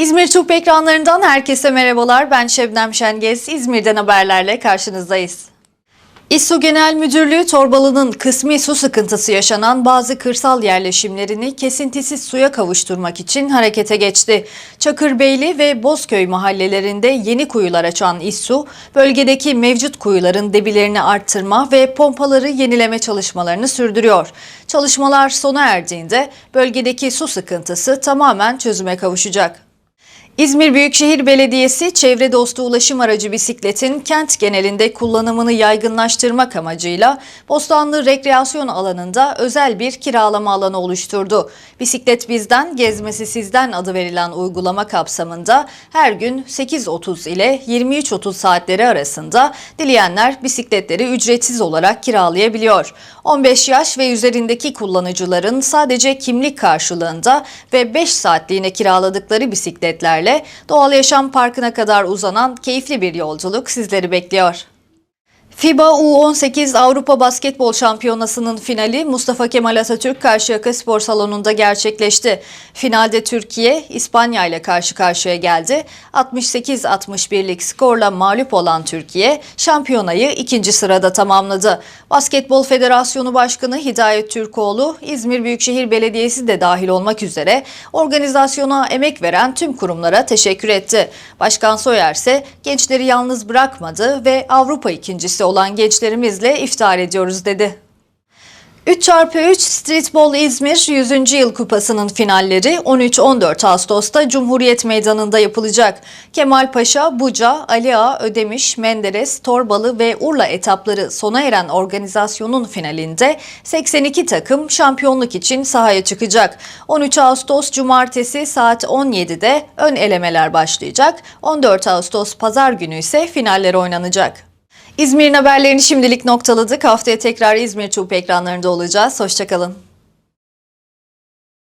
İzmir Tup ekranlarından herkese merhabalar. Ben Şebnem Şengez. İzmir'den haberlerle karşınızdayız. İSSU Genel Müdürlüğü Torbalı'nın kısmi su sıkıntısı yaşanan bazı kırsal yerleşimlerini kesintisiz suya kavuşturmak için harekete geçti. Çakırbeyli ve Bozköy mahallelerinde yeni kuyular açan İSSU, bölgedeki mevcut kuyuların debilerini arttırma ve pompaları yenileme çalışmalarını sürdürüyor. Çalışmalar sona erdiğinde bölgedeki su sıkıntısı tamamen çözüme kavuşacak. İzmir Büyükşehir Belediyesi çevre dostu ulaşım aracı bisikletin kent genelinde kullanımını yaygınlaştırmak amacıyla Bostanlı Rekreasyon Alanı'nda özel bir kiralama alanı oluşturdu. Bisiklet bizden, gezmesi sizden adı verilen uygulama kapsamında her gün 8.30 ile 23.30 saatleri arasında dileyenler bisikletleri ücretsiz olarak kiralayabiliyor. 15 yaş ve üzerindeki kullanıcıların sadece kimlik karşılığında ve 5 saatliğine kiraladıkları bisikletlerle Doğal Yaşam Parkı'na kadar uzanan keyifli bir yolculuk sizleri bekliyor. FIBA U18 Avrupa Basketbol Şampiyonası'nın finali Mustafa Kemal Atatürk Karşıyaka Spor Salonu'nda gerçekleşti. Finalde Türkiye, İspanya ile karşı karşıya geldi. 68-61'lik skorla mağlup olan Türkiye, şampiyonayı ikinci sırada tamamladı. Basketbol Federasyonu Başkanı Hidayet Türkoğlu, İzmir Büyükşehir Belediyesi de dahil olmak üzere organizasyona emek veren tüm kurumlara teşekkür etti. Başkan Soyer ise gençleri yalnız bırakmadı ve Avrupa ikincisi olan gençlerimizle iftar ediyoruz dedi. 3x3 Streetball İzmir 100. Yıl Kupası'nın finalleri 13-14 Ağustos'ta Cumhuriyet Meydanı'nda yapılacak. Kemal Paşa, Buca, Ali Ağa, Ödemiş, Menderes, Torbalı ve Urla etapları sona eren organizasyonun finalinde 82 takım şampiyonluk için sahaya çıkacak. 13 Ağustos Cumartesi saat 17'de ön elemeler başlayacak. 14 Ağustos Pazar günü ise finaller oynanacak. İzmir'in haberlerini şimdilik noktaladık. Haftaya tekrar İzmir Çup ekranlarında olacağız. Hoşçakalın.